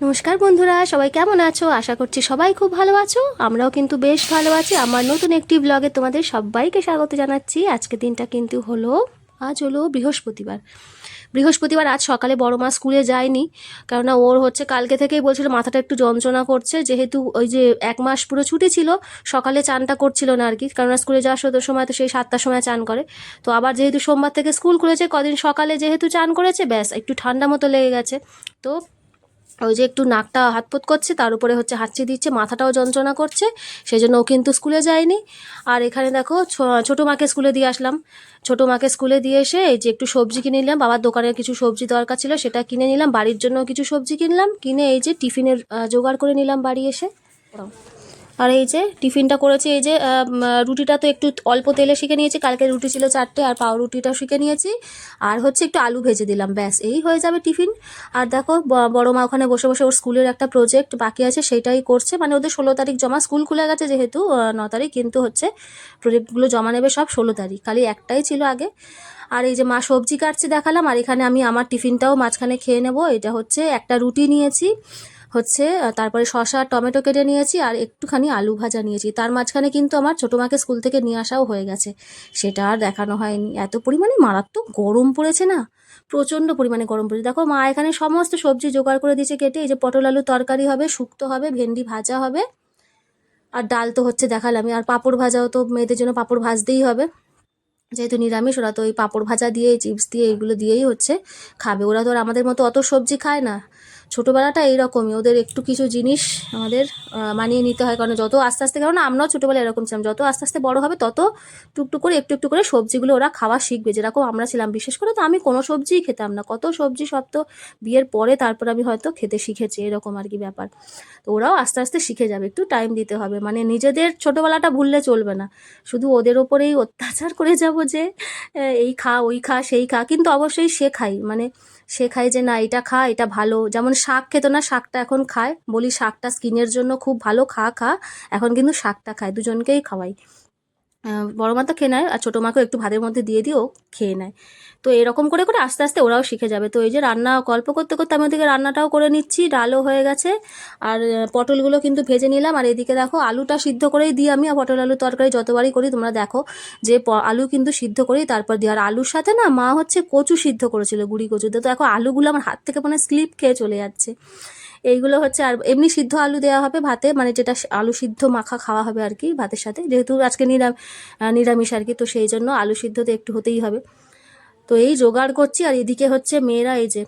নমস্কার বন্ধুরা, সবাই কেমন আছো? আশা করছি সবাই খুব ভালো আছো। আমরাও কিন্তু বেশ ভালো আছি। আমার নতুন একটি ব্লগে তোমাদের সবাইকে স্বাগত জানাচ্ছি। আজকে দিনটা কিন্তু হলো, আজ হলো বৃহস্পতিবার। বৃহস্পতিবার আজ সকালে বড় মা স্কুলে যায়নি, কেননা ওর হচ্ছে কালকে থেকেই বলছিল মাথাটা একটু যন্ত্রণা করছে। যেহেতু ওই যে এক মাস পুরো ছুটি ছিল, সকালে চানটা করছিল না আর কি। কেননা স্কুলে যাওয়ার সময় তো সেই সাতটার সময় চান করে। তো আবার যেহেতু সোমবার থেকে স্কুল খুলেছে, কদিন সকালে যেহেতু চান করেছে, ব্যাস একটু ঠান্ডা মতো লেগে গেছে। তো ওই যে একটু নাকটা হাতপোত করছে, তার উপরে হচ্ছে হাঁচি দিচ্ছে, মাথাটাও যন্ত্রণা করছে সেই জন্য ও কিন্তু স্কুলে যায়নি। আর এখানে দেখো ছোটো মাকে স্কুলে দিয়ে আসলাম। ছোটো মাকে স্কুলে দিয়ে এসে এই যে একটু সবজি কিনে নিলাম, বাবার দোকানে কিছু সবজি দরকার ছিল, সেটা কিনে নিলাম, বাড়ির জন্য কিছু সবজি কিনলাম, কিনে এই যে টিফিনের জোগাড় করে নিলাম বাড়ি এসে। আর এই যে টিফিনটা করেছি, এই যে রুটিটা তো একটু অল্প তেলে শিখে নিয়েছি, কালকে রুটি ছিল চারটে আর পাও রুটিটাও শিখে নিয়েছি, আর হচ্ছে একটু আলু ভেজে দিলাম, ব্যাস, এই হয়ে যাবে টিফিন। আর দেখো বড় মা ওখানে বসে বসে ওর স্কুলের একটা প্রজেক্ট বাকি আছে, সেটাই করছে মানে ওদের ষোলো তারিখ জমা, স্কুল খুলে গেছে যেহেতু ন তারিখ, কিন্তু হচ্ছে প্রজেক্টগুলো জমা নেবে সব ষোলো তারিখ, খালি একটাই ছিল আগে। আর এই যে মা সবজি কাটছে দেখালাম, আর এখানে আমি আমার টিফিনটাও মাঝখানে খেয়ে নেব, এটা হচ্ছে একটা রুটি নিয়েছি। হচ্ছে তারপরে শসা, টমেটো কেটে নিয়েছি আর একটুখানি আলু ভাজা নিয়েছি। তার মাঝখানে কিন্তু আমার ছোটো মাকে স্কুল থেকে নিয়ে আসাও হয়ে গেছে। সেটা আর দেখানো হয়নি। এত পরিমাণে মারাত্মক গরম পড়েছে না? প্রচণ্ড পরিমাণে গরম পড়েছে। দেখো মা এখানে সমস্ত সবজি জোগাড় করে দিয়েছে কেটে, এই যে পটল আলু তরকারি হবে, শুক্তো হবে, ভেন্ডি ভাজা হবে। আর ডাল তো হচ্ছে দেখালামই আর পাঁপড় ভাজাও তো মেয়েদের জন্য পাঁপড় ভাজতেই হবে। যেহেতু নিরামিষ, ওরা তো ওই পাঁপড় ভাজা দিয়ে চিপস দিয়ে এগুলো দিয়েই হচ্ছে, খাবে। ওরা তো আর আমাদের মতো অত সবজি খায় না। ছোটোবেলাটা এইরকমই। ওদের একটু কিছু জিনিস আমাদের মানিয়ে নিতে হয়। কারণ যত আস্তে আস্তে কারণ আমরাও ছোটোবেলায় এরকম ছিলাম। যত আস্তে আস্তে বড় হবে, তত টুকটুক করে, একটু একটু করে সবজিগুলো ওরা খাওয়া শিখবে। যেরকম আমরা ছিলাম, বিশেষ করে তো আমি কোনো সবজিই খেতাম না। কত সবজি, সব তো বিয়ের পরে তারপর আমি হয়তো খেতে শিখেছি, এরকম আর কি ব্যাপার। তো ওরাও আস্তে আস্তে শিখে যাবে, একটু টাইম দিতে হবে। মানে নিজেদের ছোটোবেলাটা ভুললে চলবে না। শুধু ওদের ওপরেই অত্যাচার করে যাব যে এই খা, ওই খা, সেই খা। কিন্তু অবশ্যই শেখাই মানে শেখাই যে, না, এটা খা, এটা ভালো। যেমন শাক খেতো না, শাকটা এখন খায়। বলি, শাকটা স্কিনের জন্য খুব ভালো, খা খা। এখন কিন্তু শাকটা খায়, দুজনকেই খাওয়াই। বড় মা তো খেয়ে নেয়, আর ছোটো মাকেও একটু ভাতের মধ্যে দিয়ে দিয়েও খেয়ে নেয়। তো এরকম করে করে আস্তে আস্তে ওরাও শিখে যাবে। তো এই যে রান্না গল্প করতে করতে আমি ওদিকে রান্নাটাও করে নিচ্ছি, ডালও হয়ে গেছে। আর পটলগুলো কিন্তু ভেজে নিলাম। আর এদিকে দেখো আলুটা সিদ্ধ করেই দিই আমি, আর পটল আলু তরকারি যতবারই করি তোমরা দেখো যে আলু কিন্তু সিদ্ধ করেই তারপর দিই। আর আলুর সাথে না মা হচ্ছে কচু সিদ্ধ করেছিল, গুড়ি কচু। তো দেখো আলুগুলো আমার হাত থেকে মানে স্লিপ খেয়ে চলে যাচ্ছে। এইগুলো হচ্ছে আর এমনি সিদ্ধ আলু দেওয়া হবে ভাতে মানে যেটা আলু সিদ্ধ মাখা খাওয়া হবে আর কি ভাতের সাথে। যেহেতু আজকে নিরাম নিরামিষ আর কি, তো সেই জন্য আলু সিদ্ধ তো একটু হতেই হবে। তো এই জোগাড় করছি আর এদিকে হচ্ছে মেয়েরা এই যে,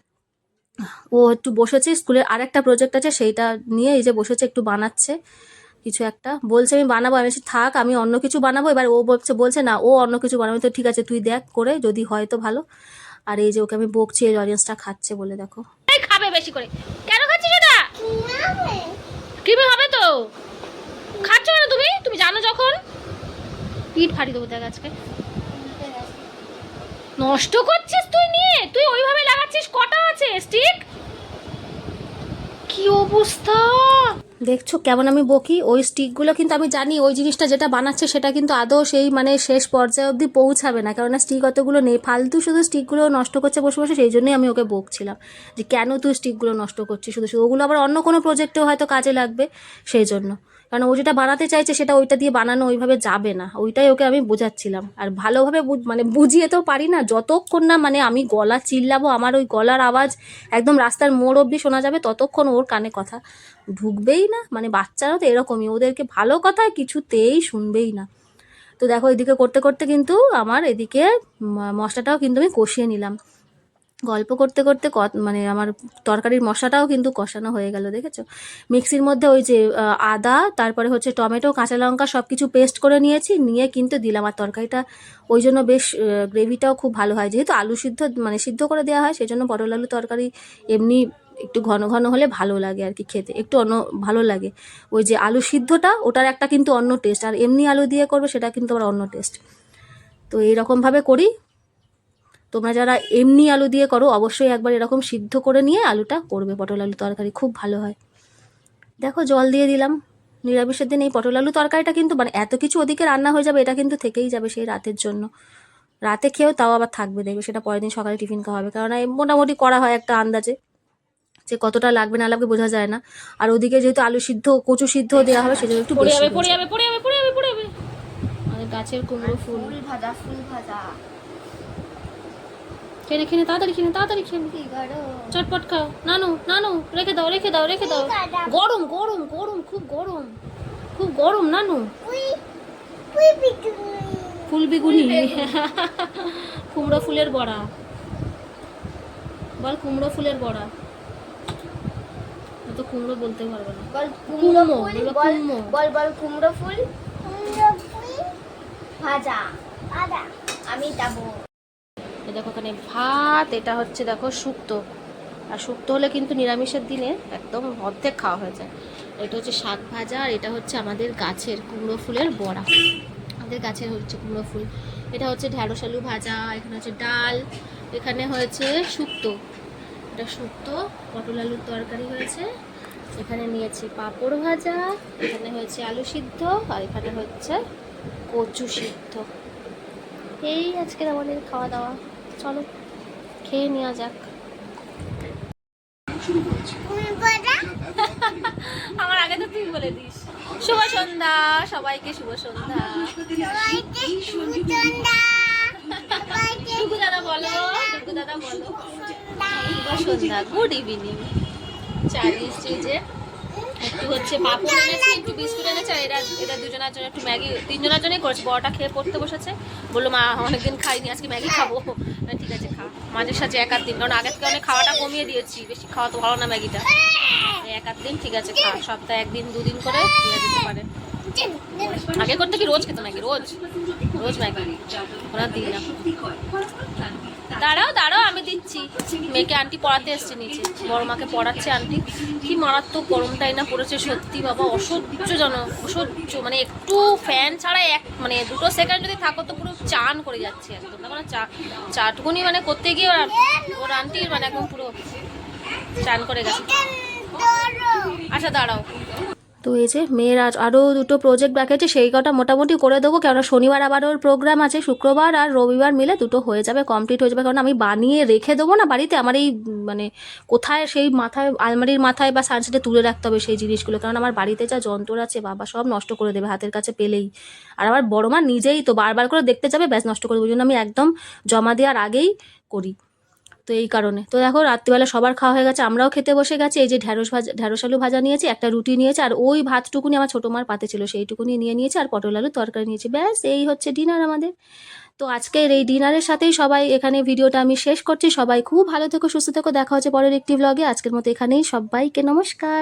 ও একটু বসেছে, স্কুলের আরেকটা প্রজেক্ট আছে, সেইটা নিয়ে এই যে বসেছে, একটু বানাচ্ছে। কিছু একটা। বলছে, আমি বানাবো। আমি থাক, আমি অন্য কিছু বানাবো। এবার ও বলছে বলছে, না, ও অন্য কিছু বানাবে। তো ঠিক আছে, তুই দেখ করে, যদি হয় তো ভালো। আর এই যে ওকে আমি বকছি, এই অডিয়েন্সটা খাচ্ছে বলে, দেখো। খাবে বেশি করে। কেন খাচ্ছিস ওটা কীভাবে হবে তো খাচ্ছ না তুমি তুমি জানো যখন পিঠ ফাটি দেবো দেখ আজকে। নষ্ট করছিস তুই নিয়ে? তুই ওইভাবে লাগাচ্ছিস? কটা আছে? স্টিক? কি অবস্থা? দেখছ কেমন আমি বকি? ওই স্টিকগুলো কিন্তু আমি জানি, ওই জিনিসটা যেটা বানাচ্ছে সেটা কিন্তু আদৌ সেই মানে শেষ পর্যায়ে অবধি পৌঁছাবে না। কেননা স্টিক অতগুলো নেই। ফালতু শুধু স্টিকগুলো নষ্ট করছে বসে বসে, সেই জন্যই আমি ওকে বকছিলাম যে কেন তুই স্টিকগুলো নষ্ট করছিস? শুধু শুধু ওগুলো আবার অন্য কোনো প্রজেক্টেও হয়তো কাজে লাগবে, সেই জন্য। কারণ ও যেটা বানাতে চাইছে সেটা ওইটা দিয়ে বানানো ওইভাবে যাবে না। ওইটাই ওকে আমি বোঝাচ্ছিলাম। আর ভালোভাবে মানে বুঝিয়ে তো পারি না, যতক্ষণ না মানে আমি গলা চিল্লাবো, আমার ওই গলার আওয়াজ একদম রাস্তার মোড় অবধি শোনা যাবে, ততক্ষণ ওর কানে কথা ঢুকবেই না। মানে বাচ্চারা তো এরকমই, ওদেরকে ভালো কথা কিছুতেই শুনবেই না। তো দেখো, এদিকে করতে করতে কিন্তু আমার এদিকে মশলাটাও কিন্তু আমি কষিয়ে নিলাম। গল্প করতে করতে মানে আমার তরকারির মশলাটাও কিন্তু কষানো হয়ে গেল, দেখেছ? মিক্সির মধ্যে ওই যে আদা, তারপরে হচ্ছে টমেটো, কাঁচা লঙ্কা সব কিছু পেস্ট করে নিয়েছি, নিয়ে কিন্তু দিলাম। আর তরকারিটা ওই জন্য বেশ গ্রেভিটাও খুব ভালো হয়। যেহেতু আলু সিদ্ধ মানে সিদ্ধ করে দেওয়া হয় সেই জন্য পটল আলু তরকারি এমনি একটু ঘন ঘন হলে ভালো লাগে আর কি খেতে। একটু অন্য, ভালো লাগে। ওই যে আলু সিদ্ধটা, ওটার একটা কিন্তু অন্য টেস্ট আর এমনি আলু দিয়ে করবে, সেটা কিন্তু আবার অন্য টেস্ট তো এইরকমভাবে করি। তোমরা যারা এমনি আলু দিয়ে করো অবশ্যই একবার এরকম সিদ্ধ করে নিয়ে আলুটা করবে। পটল আলু তরকারি খুব ভালো হয়। দেখো জল দিয়ে দিলাম। নিরামিষের দিন এই পটল আলু তরকারিটা কিন্তু মানে এত কিছু ওদিকে রান্না হয়ে যাবে এটা কিন্তু থেকেই যাবে সেই রাতের জন্য। রাতে খেয়েও তাও আবার থাকবে দেখবে সেটা পরের দিন সকালে টিফিন খাওয়া হবে। কারণ এই মোটামুটি করা হয় একটা আন্দাজে যে কতটা লাগবে না লাগবে বোঝা যায় না। আর ওদিকে যেহেতু আলু সিদ্ধ কচু সিদ্ধ দেওয়া হবে সেজন্য একটু পড়ে যাবে পড়ে যাবে পড়ে যাবে পড়ে যাবে পড়ে যাবে। গাছের কুমড়ো ফুল ভাজা ফুল ভাজা। খেনে খেনে তাড়াতাড়ি খেনে তাড়াতাড়ি করো চটপট খাও নানু নানু রেখে দাও রেখে দাও রেখে দাও গরম গরম গরম খুব গরম খুব গরম নানু উই উই বিটুই ফুল বেগুনি কুমড়ো ফুলের বড়া বল কুমড়ো ফুলের বড়া তো কুমড়ো বলতে পারব না। বল কুমড়ো, ফুল কুমড়ো। বল বল কুমড়ো ফুল। কুমড়ো ফুল ভাজা। ভাজা। আমি যাব দেখো ওখানে ভাত, এটা হচ্ছে দেখো শুক্তো। আর শুক্তো হলে কিন্তু নিরামিষের দিনে একদম অর্ধেক খাওয়া হয়ে যায়। এটা হচ্ছে শাক ভাজা আর এটা হচ্ছে আমাদের গাছের কুমড়ো ফুলের বড়া। আমাদের গাছের হচ্ছে কুমড়ো ফুল। এটা হচ্ছে ঢ্যাঁড়স আলু ভাজা, এখানে হচ্ছে ডাল, এখানে হয়েছে শুক্তো। এটা শুক্তো, পটল আলুর তরকারি হয়েছে। এখানে নিয়েছি পাঁপড় ভাজা, এখানে হয়েছে আলু সিদ্ধ আর এখানে হচ্ছে কচু সিদ্ধ। এই আজকের আমাদের খাওয়া দাওয়া। চলো, খেয়ে নেওয়া যাক। আমার আগে তো তুই বলে দিস। শুভ সন্ধ্যা, সবাইকে শুভ সন্ধ্যা। টুকু দাদা বলো দাদা বলো। শুভ সন্ধ্যা গুড ইভিনিং একটু হচ্ছে একটু জন্য একটু ম্যাগি, তিনজনের জন্যই করেছে। বড়টা খেয়ে পড়তে বসেছে। বলল, মা, অনেকদিন খাইনি, আজকে ম্যাগি খাব। আমি, ঠিক আছে খা মাঝে সাঝে এক আধ দিন কারণ আগের থেকে অনেক খাওয়াটা কমিয়ে দিয়েছি। বেশি খাওয়া তো ভালো না ম্যাগিটা। এক আধ দিন ঠিক আছে, খা। সপ্তাহে একদিন, দুদিন করে দেওয়া যেতে পারে। আগে করতে কি রোজ খেতো নাকি রোজ। রোজ ম্যাগি। ওরা দিই না। দাঁড়াও দাঁড়াও, আমি দিচ্ছি। মেয়েকে আন্টি পড়াতে এসছে নিচে। বড় মাকে পড়াচ্ছে আন্টি। কি মারাত্মক গরমটাই না পড়েছে সত্যি বাবা অসহ্যজনক অসহ্য। মানে একটু ফ্যান ছাড়া এক মানে দুটো সেকেন্ড যদি থাকো তো পুরো চান করে যাচ্ছে একদম। মানে চা, চাটকুনি মানে করতে গিয়ে ওর ওর আন্টির মানে একদম পুরো চান করে গেছে। আচ্ছা দাঁড়াও। তো এই যে মেয়ের আজ আরও দুটো প্রজেক্ট বাকি সেই কটা মোটামুটি করে দেবো, কেননা শনিবার আবার ওর প্রোগ্রাম আছে, শুক্রবার আর রবিবার মিলে দুটো হয়ে যাবে কমপ্লিট হয়ে যাবে, কারণ আমি বানিয়ে রেখে দেবো না বাড়িতে, আমার এই মানে কোথায় সেই মাথায়, আলমারির মাথায় বা সানসেটে তুলে রাখতে হবে সেই জিনিসগুলো, কারণ আমার বাড়িতে যা যন্ত্র আছে, বাবা সব নষ্ট করে দেবে, হাতের কাছে পেলেই। আর আমার বড় মা নিজেই তো বারবার করে দেখতে যাবে, ব্যাস নষ্ট করে দেবে জন্য আমি একদম জমা দেওয়ার আগেই করি। তো এই কারণে। তো দেখো, রাত্রিবেলা সবার খাওয়া হয়ে গেছে, আমরাও খেতে বসে গেছি। এই যে ঢ্যাঁড়স ভাজা ঢ্যাঁড়স আলু ভাজা নিয়েছি, একটা রুটি নিয়েছে, আর ওই ভাতটুকুনি আমার ছোটো মার পাতে ছিল, সেইটুকুনি নিয়ে নিয়েছে, আর পটল আলু তরকারি নিয়েছি। ব্যাস, এই হচ্ছে ডিনার আমাদের। তো আজকের এই ডিনারের সাথেই সবাই, এখানে ভিডিওটা আমি শেষ করছি। সবাই খুব ভালো থেকো, সুস্থ থেকো। দেখা হচ্ছে পরের একটি ব্লগে আজকের মতো এখানেই, সবাইকে নমস্কার।